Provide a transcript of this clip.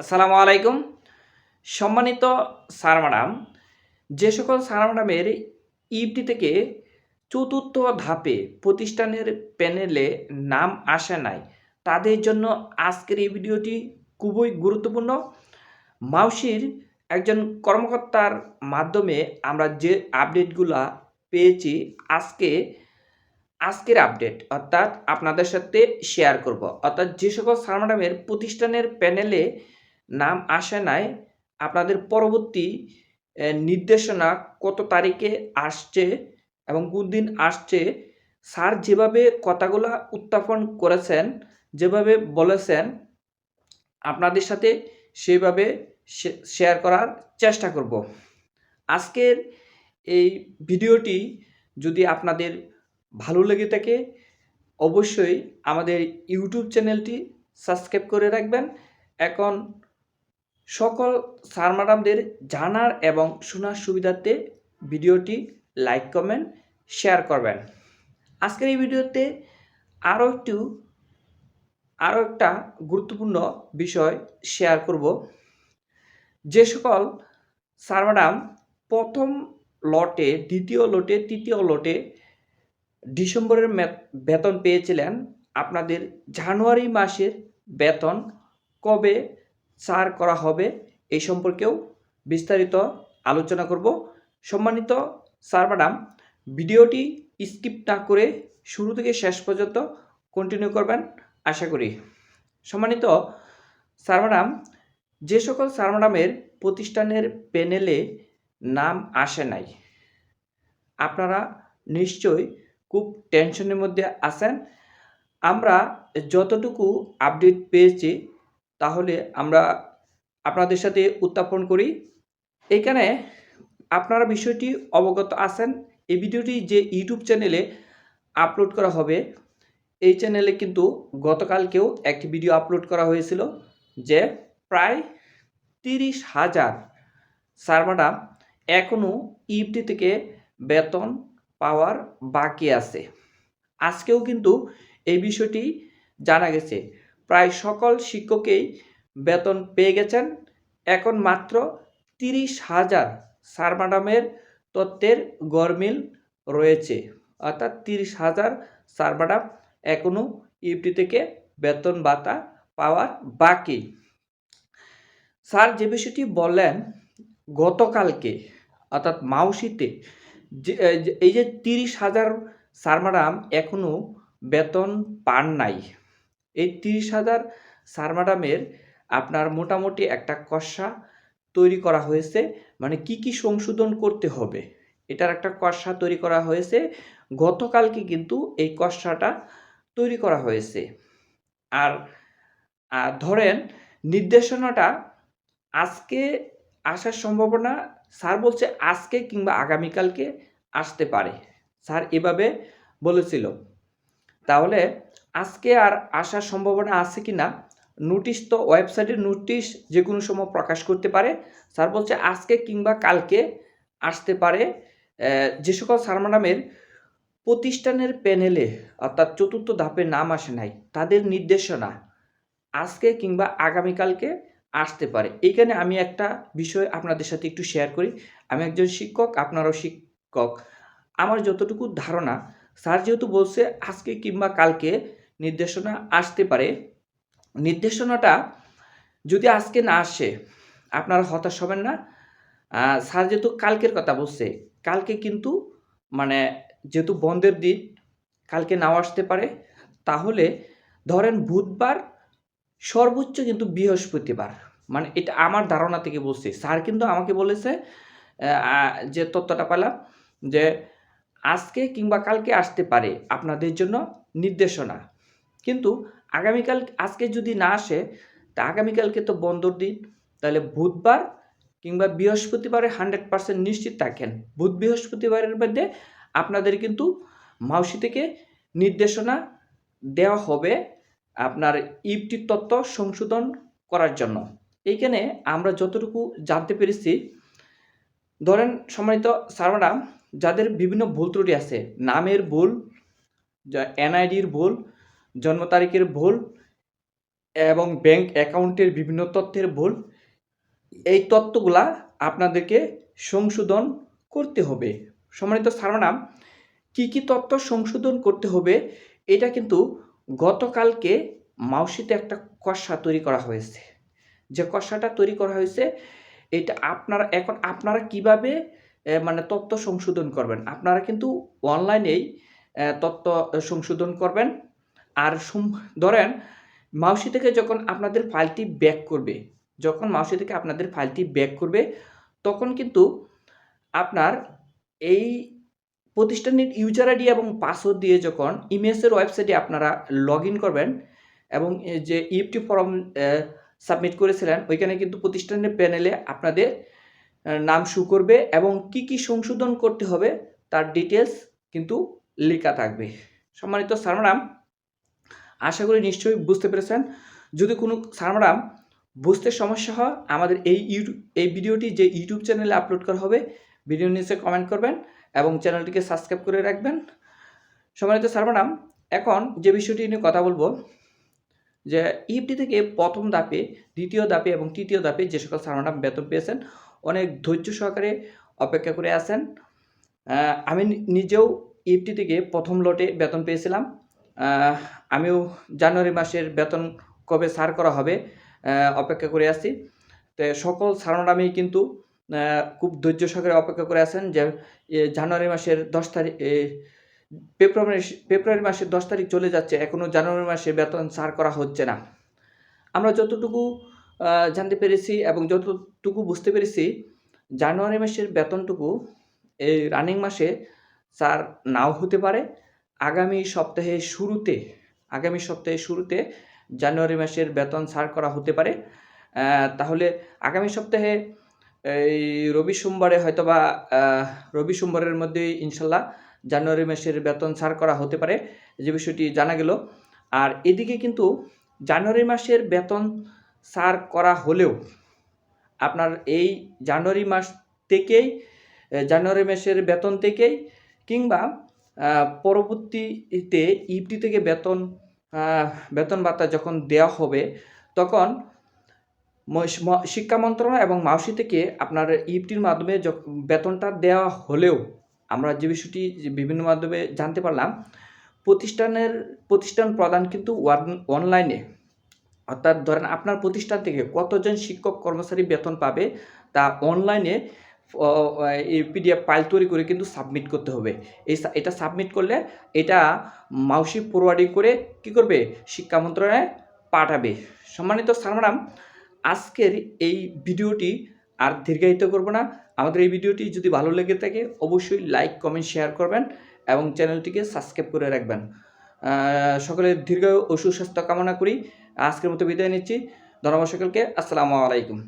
আসসালামু আলাইকুম। সম্মানিত স্যার ম্যাডাম, যে সকল স্যার ম্যাডামের ইবটি থেকে চতুর্থ ধাপে প্রতিষ্ঠানের প্যানেলে নাম আসে নাই, তাদের জন্য আজকের এই ভিডিওটি খুবই গুরুত্বপূর্ণ। মাউসির একজন কর্মকর্তার মাধ্যমে আমরা যে আপডেটগুলা পেয়েছি, আজকে, আজকের আপডেট অর্থাৎ আপনাদের সাথে শেয়ার করব। অর্থাৎ যে সকল স্যার ম্যাডামের প্রতিষ্ঠানের প্যানেলে নাম আসে নাই। আপনাদের পরবর্তী নির্দেশনা কত তারিখে আসছে এবং কোন দিন আসছে, স্যার যেভাবে কথাগুলো উত্থাপন করেছেন, যেভাবে বলেছেন, আপনাদের সাথে সেভাবে শেয়ার করার চেষ্টা করব। আজকের এই ভিডিওটি যদি আপনাদের ভালো লেগে থাকে, অবশ্যই আমাদের ইউটিউব চ্যানেলটি সাবস্ক্রাইব করে রাখবেন। এখন সকল স্যার ম্যাডামদের জানার এবং শোনার সুবিধার্থে ভিডিওটি লাইক, কমেন্ট, শেয়ার করবেন। আজকের এই ভিডিওতে আরও একটু, আরও একটা গুরুত্বপূর্ণ বিষয় শেয়ার করব। যে সকল স্যার ম্যাডাম প্রথম লটে, দ্বিতীয় লটে, তৃতীয় লটে ডিসেম্বরের বেতন পেয়েছিলেন, আপনাদের জানুয়ারি মাসের বেতন কবে ছাড় করা হবে, এই সম্পর্কেও বিস্তারিত আলোচনা করব। সম্মানিত স্যার, ম্যাডাম, ভিডিওটি স্কিপ না করে শুরু থেকে শেষ পর্যন্ত কন্টিনিউ করবেন, আশা করি। সম্মানিত স্যার, ম্যাডাম, যে সকল স্যার ম্যাডামের প্রতিষ্ঠানের প্যানেলে নাম আসে নাই, আপনারা নিশ্চয়ই খুব টেনশনের মধ্যে আছেন। আমরা যতটুকু আপডেট পেয়েছি তাহলে আমরা আপনাদের সাথে উত্থাপন করি। এখানে আপনারা বিষয়টি অবগত আছেন। এই ভিডিওটি যে ইউটিউব চ্যানেলে আপলোড করা হবে, এই চ্যানেলে কিন্তু গতকালকেও একটি ভিডিও আপলোড করা হয়েছিল যে প্রায় তিরিশ হাজার স্যার এখনও ইউটি থেকে বেতন পাওয়ার বাকি আছে। আজকেও কিন্তু এই বিষয়টি জানা গেছে। প্রায় সকল শিক্ষকেই বেতন পেয়ে গেছেন। এখন মাত্র তিরিশ হাজার স্যার ম্যাডামের তত্ত্বের গরমিল রয়েছে। অর্থাৎ তিরিশ হাজার স্যার ম্যাডাম এখনও ইউটি থেকে বেতন ভাতা পাওয়ার বাকি। স্যার যে বিষয়টি বললেন, গতকালকে, অর্থাৎ মাউসিতে, যে, এই যে তিরিশ হাজার স্যার ম্যাডাম এখনও বেতন পান নাই। এই তিরিশ হাজার স্যার ম্যাডামের আপনার মোটামুটি একটা কষা তৈরি করা হয়েছে। মানে কি কি সংশোধন করতে হবে? এটার একটা কষা তৈরি করা হয়েছে। গতকালকে কিন্তু এই কষাটা তৈরি করা হয়েছে। আর ধরেন, নির্দেশনাটা আজকে আসার সম্ভাবনা, স্যার বলছে আজকে কিংবা আগামীকালকে আসতে পারে। স্যার এভাবে বলেছিল। তাহলে আজকে আর আসার সম্ভাবনা আছে কি না নোটিশ তো ওয়েবসাইটের নোটিশ যে কোনো সময় প্রকাশ করতে পারে। স্যার বলছে আজকে কিংবা কালকে আসতে পারে। যে সকল স্যার ম্যাডামের প্রতিষ্ঠানের প্যানেলে অর্থাৎ চতুর্থ ধাপে নাম আসে নাই, তাদের নির্দেশনা আজকে কিংবা আগামীকালকে আসতে পারে। এইখানে আমি একটা বিষয় আপনাদের সাথে একটু শেয়ার করি। আমি একজন শিক্ষক, আপনারাও শিক্ষক। আমার যতটুকু ধারণা স্যার যেহেতু বলছে আজকে কিংবা কালকে নির্দেশনা আসতে পারে। নির্দেশনাটা যদি আজকে না আসে, আপনারা হতাশ হবেন না। স্যার যেহেতু কালকের কথা বলছে, কালকে কিন্তু মানে যেহেতু বন্ধের দিন, কালকে নাও আসতে পারে। তাহলে ধরেন বুধবার সর্বোচ্চ কিন্তু বৃহস্পতিবার। মানে এটা আমার ধারণা থেকে বলছি। স্যার কিন্তু আমাকে বলেছে যে তথ্যটা পেলাম যে আজকে কিংবা কালকে আসতে পারে আপনাদের জন্য নির্দেশনা। কিন্তু আগামীকাল, আজকে যদি না আসে, তা আগামীকালকে তো বন্দর দিন। তাহলে বুধবার কিংবা বৃহস্পতিবারে হান্ড্রেড পার্সেন্ট নিশ্চিত থাকেন। বুধ বৃহস্পতিবারের মধ্যে আপনাদের কিন্তু মাউসি থেকে নির্দেশনা দেওয়া হবে আপনার ইপটির তত্ত্ব সংশোধন করার জন্য। এইখানে আমরা যতটুকু জানতে পেরেছি, ধরেন সম্মানিত স্যার ম্যাডাম যাদের বিভিন্ন ভুল ত্রুটি আছে, নামের ভুল এনআইডির ভুল জন্ম তারিখের ভুল এবং ব্যাংক অ্যাকাউন্টের বিভিন্ন তথ্যের ভুল, এই তথ্যগুলা আপনাদেরকে সংশোধন করতে হবে। সম্মানিত সারনাম কি কি তথ্য সংশোধন করতে হবে, এটা কিন্তু গতকালকে মাউসিতে একটা কষা তৈরি করা হয়েছে। যে কষাটা তৈরি করা হয়েছে, এটা আপনারা, এখন আপনারা কীভাবে মানে তথ্য সংশোধন করবেন? আপনারা কিন্তু অনলাইনেই তথ্য সংশোধন করবেন। আর ধরেন, মাউসি থেকে যখন আপনাদের ফাইলটি ব্যাক করবে, যখন মাউসি থেকে আপনাদের ফাইলটি ব্যাক করবে, তখন কিন্তু আপনার এই প্রতিষ্ঠানের ইউজার আইডি এবং পাসওয়ার্ড দিয়ে যখন ইমেজের ওয়েবসাইটে আপনারা লগ করবেন এবং যে ইএফটি ফর্ম সাবমিট করেছিলেন, ওইখানে কিন্তু প্রতিষ্ঠানের প্যানেলে আপনাদের নাম শু করবে এবং কি কি সংশোধন করতে হবে, তার ডিটেলস কিন্তু লেখা থাকবে। সম্মানিত ম্যাডাম আশা করি নিশ্চয়ই বুঝতে পেরেছেন। যদি কোনো স্যার ম্যাডাম বুঝতে সমস্যা হয়, আমাদের এই ইউটিউব এই ভিডিওটি যে ইউটিউব চ্যানেলে আপলোড করা হবে ভিডিও নিচে কমেন্ট করবেন এবং চ্যানেলটিকে সাবস্ক্রাইব করে রাখবেন। সম্মানিত স্যার ম্যাডাম, এখন যে বিষয়টি নিয়ে কথা বলব, যে ইএফটি থেকে প্রথম দাপে দ্বিতীয় দাপে এবং তৃতীয় দাপে যে সকল স্যার ম্যাডাম বেতন পেয়েছেন, অনেক ধৈর্য সহকারে অপেক্ষা করে আছেন। আমি নিজেও ইএফটি থেকে প্রথম লটে বেতন পেয়েছিলাম। আমিও জানুয়ারি মাসের বেতন কবে সার করা হবে অপেক্ষা করে আছি। তো সকল ম্যাডামই কিন্তু খুব ধৈর্য সহকারে অপেক্ষা করে আছেন যে জানুয়ারি মাসের দশ তারিখ ফেব্রুয়ারি ফেব্রুয়ারি মাসের দশ তারিখ চলে যাচ্ছে এখনও জানুয়ারি মাসে বেতন সার করা হচ্ছে না। আমরা যতটুকু জানতে পেরেছি এবং যতটুকু বুঝতে পেরেছি, জানুয়ারি মাসের বেতনটুকু এই রানিং মাসে স্যার নাও হতে পারে। আগামী সপ্তাহের শুরুতে, আগামী সপ্তাহের শুরুতে জানুয়ারি মাসের বেতন ছাড় করা হতে পারে। তাহলে আগামী সপ্তাহে এই রবি সোমবারে হয়তো বা রবি সোমবারের মধ্যেই ইনশাল্লাহ জানুয়ারি মাসের বেতন ছাড় করা হতে পারে, যে বিষয়টি জানা গেল। আর এদিকে কিন্তু জানুয়ারি মাসের বেতন ছাড় করা হলেও আপনার এই জানুয়ারি মাস থেকেই জানুয়ারি মাসের বেতন থেকেই কিংবা পরবর্তীতে ইপটি থেকে বেতন বেতন ভাতা যখন দেওয়া হবে, তখন শিক্ষা মন্ত্রণালয় এবং মাউসি থেকে আপনার ইপটির মাধ্যমে বেতনটা দেওয়া হলেও আমরা যে বিষয়টি বিভিন্ন মাধ্যমে জানতে পারলাম, প্রতিষ্ঠানের, প্রতিষ্ঠান প্রদান কিন্তু অনলাইনে। অর্থাৎ ধরেন আপনার প্রতিষ্ঠান থেকে কতজন শিক্ষক কর্মচারী বেতন পাবে তা অনলাইনে পিডিএফ ফাইল তৈরি করে কিন্তু সাবমিট করতে হবে। এই এটা সাবমিট করলে এটা মাউসি ফরওয়ার্ডিং করে কি করবে? শিক্ষা মন্ত্রণালয়ে পাঠাবে। সম্মানিত স্যার ম্যাডাম আজকের এই ভিডিওটি আর দীর্ঘায়িত করব না। আমাদের এই ভিডিওটি যদি ভালো লেগে থাকে, অবশ্যই লাইক কমেন্ট শেয়ার করবেন এবং চ্যানেলটিকে সাবস্ক্রাইব করে রাখবেন। সকলের দীর্ঘ ও সুস্বাস্থ্য কামনা করি। আজকের মতো বিদায় নিচ্ছি। ধন্যবাদ সকলকে। আসসালামু আলাইকুম।